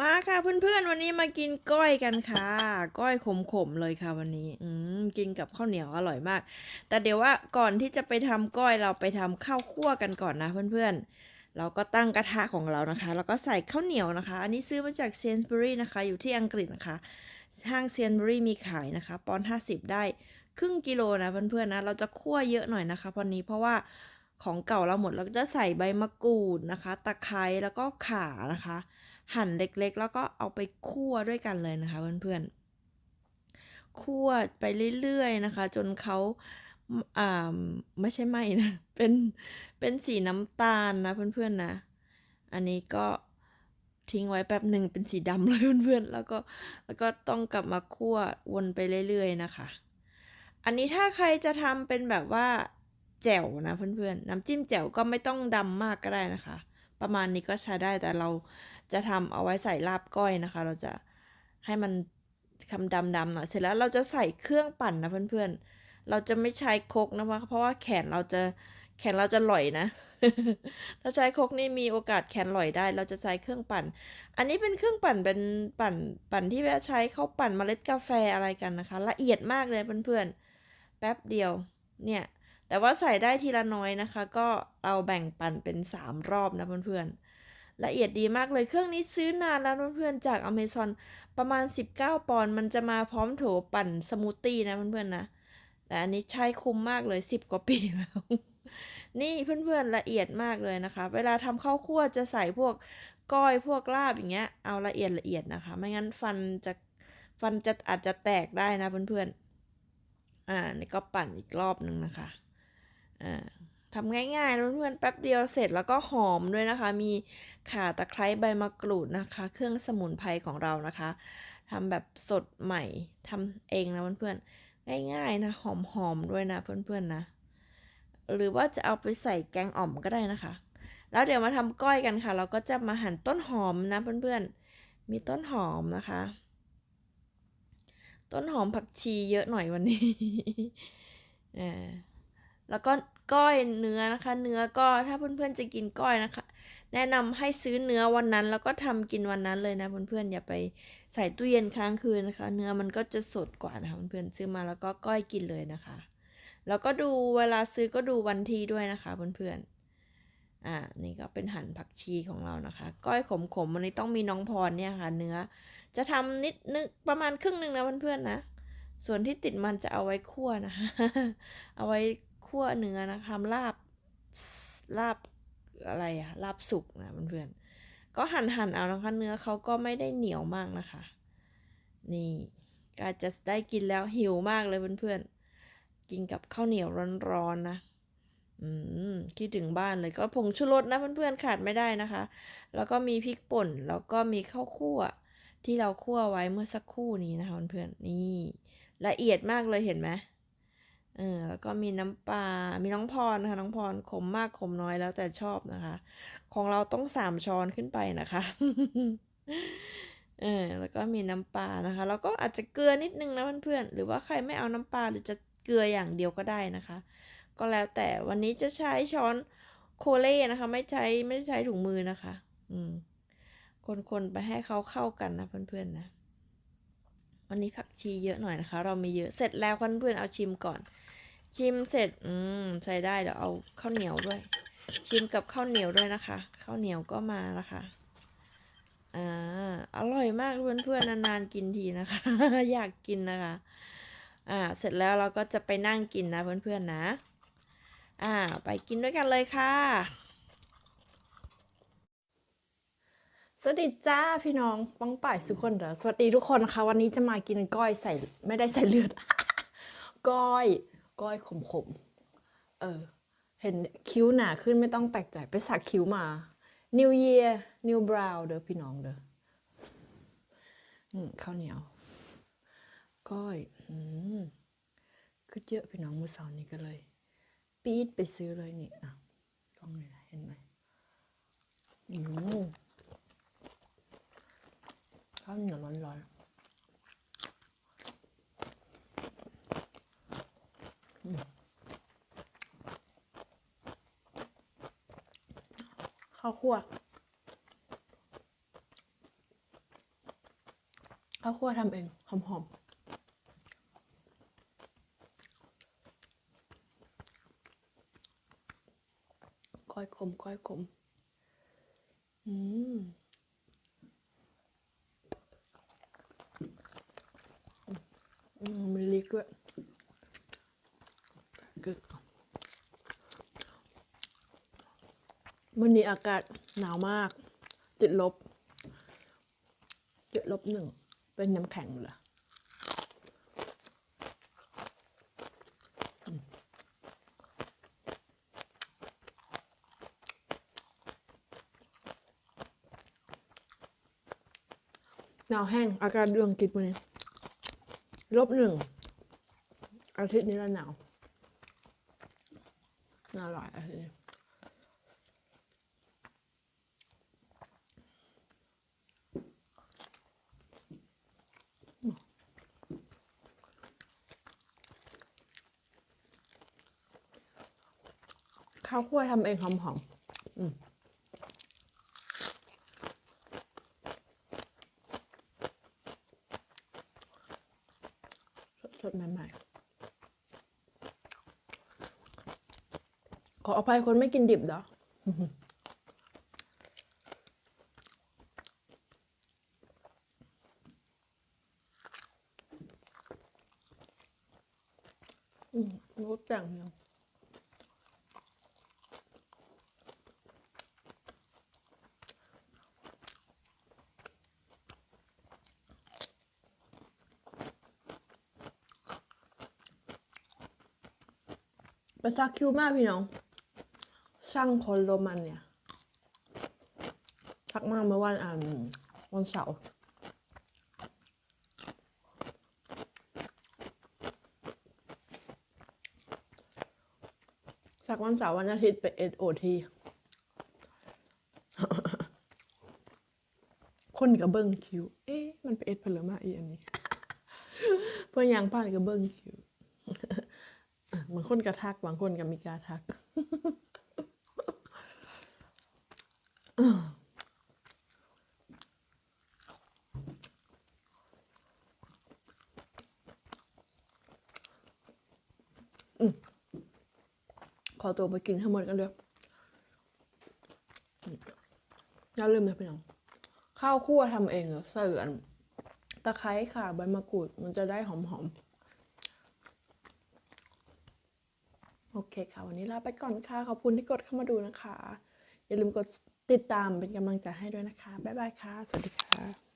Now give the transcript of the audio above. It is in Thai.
มาค่ะเพื่อนๆวันนี้มากินก้อยกันค่ะ ก้อยขมๆเลยค่ะวันนี้ อืมกินกับข้าวเหนียวอร่อยมาก แต่เดี๋ยวว่าก่อนที่จะไปทำก้อยเราไปทำข้าวคั่วกันก่อนนะเพื่อนๆ เราก็ตั้งกระทะของเรานะคะ แล้วก็ใส่ข้าวเหนียวนะคะ อันนี้ซื้อมาจากเซนส์บุรีนะคะ อยู่ที่อังกฤษนะคะห้างเซนส์บุรีมีขายนะคะ ปอนด์50ได้ครึ่งกิโลนะเพื่อนๆนะเราจะคั่วเยอะหน่อยนะคะวันนี้เพราะว่า ของเก่าเราหมดเราก็จะใส่ใบมะกรูดนะคะ ตะไคร้แล้วก็ข่านะคะ หั่นเล็กๆ แล้วก็เอาไปคั่วด้วยกันเลยนะคะเพื่อนๆคั่วไปเรื่อยๆนะคะ จนเขาอ่าไม่ใช่ไหมนะเป็นเป็นสีน้ำตาลนะเพื่อนๆนะ อันนี้ก็ทิ้งไว้แป๊บหนึ่งเป็นสีดำเลยเพื่อนๆ แล้วก็แล้วก็ต้องกลับมาคั่ววนไปเรื่อยๆนะคะ อันนี้ถ้าใครจะทำเป็นแบบว่า แจ่วนะเพื่อนๆ น้ำจิ้มแจ่วก็ไม่ต้องดำมากก็ได้นะคะ ประมาณนี้ก็ใช้ได้แต่เราจะทำเอาไว้ใส่ลาบก้อยนะคะ เราจะให้มันคำดำๆหน่อยเสร็จแล้วเราจะใส่เครื่องปั่นนะเพื่อนๆ เราจะไม่ใช้คกนะเพราะว่าแขนเราจะแขนเราจะลอยนะ ถ้าใช้คกนี่มีโอกาสแขนลอยได้ เราจะใช้เครื่องปั่น อันนี้เป็นเครื่องปั่นเป็นปั่นปั่นที่ใช้เขาปั่นเมล็ดกาแฟอะไรกันนะคะ ละเอียดมากเลยเพื่อนๆ แป๊บเดียวเนี่ย แต่ว่าใส่ได้ทีละน้อยนะคะ ก็เราแบ่งปั่นเป็น 3 รอบนะเพื่อนๆ ละเอียดดีมากเลยเครื่องนี้ซื้อนานแล้วเพื่อนๆ จากอเมซอนประมาณ 19 ปอนด์มันจะมาพร้อมโถปั่นสมูทตี้นะเพื่อนๆนะ แต่อันนี้ใช้คุ้มมากเลย 10 กว่าปีแล้ว นี่เพื่อนๆละเอียดมากเลยนะคะ เวลาทำข้าวคั่วจะใส่พวกก้อยพวกลาบอย่างเงี้ย เอาละเอียดละเอียดนะคะ ไม่งั้นฟันจะฟันจะอาจจะแตกได้นะเพื่อนๆ อ่านี่ก็ปั่นอีกรอบหนึ่งนะคะ อ่าทำง่ายๆเพื่อนๆแป๊บเดียวเสร็จแล้วก็หอมด้วยนะคะ มีข่าตะไคร้ใบมะกรูดนะคะ เครื่องสมุนไพรของเรานะคะทำแบบสดใหม่ทำเองนะเพื่อนๆง่ายๆนะหอมๆด้วยนะเพื่อนๆนะหรือว่าจะเอาไปใส่แกงอ่อมก็ได้นะคะ แล้วเดี๋ยวมาทำก้อยกันค่ะ เราก็จะมาหั่นต้นหอมนะเพื่อนๆ มีต้นหอมนะคะ ต้นหอมผักชีเยอะหน่อยวันนี้ แล้วก็ ก้อยเนื้อนะคะ เนื้อก็ถ้าเพื่อนๆจะกินก้อยนะคะ แนะนำให้ซื้อเนื้อวันนั้น แล้วก็ทำกินวันนั้นเลยนะเพื่อนๆอย่าไปใส่ตู้เย็นค้างคืนนะคะ เนื้อมันก็จะสดกว่านะคะเพื่อนๆซื้อมาแล้วก็ก้อยกินเลยนะคะ แล้วก็ดูเวลาซื้อก็ดูวันที่ด้วยนะคะเพื่อนๆอ่า นี่ก็เป็นหั่นผักชีของเรานะคะ ก้อยขมๆวันนี้ต้องมีน้องพรเนี่ยค่ะ เนื้อ จะทำนิดนึงประมาณครึ่งหนึ่งนะเพื่อนๆนะ ส่วนที่ติดมันจะเอาไว้คั่วนะคะเอาไว้ คั่วเนื้อนะคะทำลาบลาบอะไรอะลาบสุกนะเพื่อนๆก็หั่นหั่นเอานะคะ เนื้อเขาก็ไม่ได้เหนียวมากนะคะ นี่ก็จะได้กินแล้วหิวมากเลยเพื่อนๆ กินกับข้าวเหนียวร้อนๆนะอืมคิดถึงบ้านเลยก็ผงชูรสนะเพื่อนๆขาดไม่ได้นะคะ แล้วก็มีพริกป่นแล้วก็มีข้าวคั่วที่เราคั่วไว้เมื่อสักครู่นี้นะคะเพื่อนๆนี่ละเอียดมากเลยเห็นไหม เออแล้วก็มีน้ำปลา มีน้องพรนะคะน้องพรขมมากขมน้อยแล้วแต่ชอบนะคะ ของเราต้องสามช้อนขึ้นไปนะคะ เออแล้วก็มีน้ำปลานะคะ แล้วก็อาจจะเกลือนิดนึงนะเพื่อนๆ หรือว่าใครไม่เอาน้ำปลาหรือจะเกลืออย่างเดียวก็ได้นะคะ ก็แล้วแต่วันนี้จะใช้ช้อนโคเล่นะคะ ไม่ใช้ไม่ได้ใช้ถุงมือนะคะ อืมคนๆไปให้เขาเข้ากันนะเพื่อนๆนะ วันนี้ผักชีเยอะหน่อยนะคะ เรามีเยอะเสร็จแล้วเพื่อนๆเอาชิมก่อน ชิมเสร็จอืมใช้ได้เดี๋ยวเอาข้าวเหนียวด้วย ชิมกับข้าวเหนียวด้วยนะคะข้าวเหนียวก็มาล้วค่ะอ่าอร่อยมากเพื่อนๆนานๆกินทีนะคะ อยากกินนะคะอ่าเสร็จแล้วเราก็จะไปนั่งกินนะเพื่อนๆนะอ่าไปกินด้วยกันเลยค่ะ สวัสดีจ้าพี่น้องป้องป่ายสุกคนเด้อสวัสดีทุกคนนะคะวันนี้จะมากินก้อยใส่ไม่ได้ใส่เลือด ก้อย ก้อยขมๆเออ เห็นคิ้วหนาขึ้นไม่ต้องแปลกใจไปสักคิ้วมา New Year New Brow เด้อพี่น้องเด้อืข้าวเหนียว ก้อยอืมคือเยอะพี่น้องมือสาร์นี้ก็เลย ปี๊ดไปซื้อเลยนี่อะกล้องเลยนะเห็นไหมอืม ข้าวเหนียวร้อนๆอืมข้าวคั่วข้าวคั่วทำเอง หอมๆก้อยขมก้อยขมอืม อืมมีลิกด้วยกึกวันนี้อากาศหนาวมาก ติดลบติดลบหนึ่ง เป็นน้ำแข็งหมดเลยอืมหนาวแห้ง อากาศเรื่องกิดวันนี้ ลบหนึ่งอาทิตย์นี้ละหนาวหนาวหลายอาทิตย์ข้าวคั่วทำเองหอมๆอืม สดใหม่ๆ ขออภัยคนไม่กินดิบเหรออืมรสจั งยังเป็นซักคิวมากพี่น้องช่างคนโรมันเนี่ยทักมากเมื่อวันอ่านวันเสาร์จากวันเสาร์วันอาทิตย์ไปเอ็ดโอทีคนกับเบิ้งคิว เอ๊ะ มันไปเอ็ดเพลือมาอีอันนี้ เพื่อนยางผ่านกับเบิ้งคิว บางคนกระทัก บางคนก็มีการทักขอตัวไปกินให้งหมดกันเด้อย่าลืมนะพี่น้อง ข้าวคั่วทำเองเหรอใส่อันตะไคร้ค่ะใบมะกรูด มันจะได้หอมๆ โอเคค่ะ วันนี้ลาไปก่อนค่ะ ขอบคุณที่กดเข้ามาดูนะคะ อย่าลืมกดติดตามเป็นกำลังใจให้ด้วยนะคะ บ๊ายบายค่ะ สวัสดีค่ะ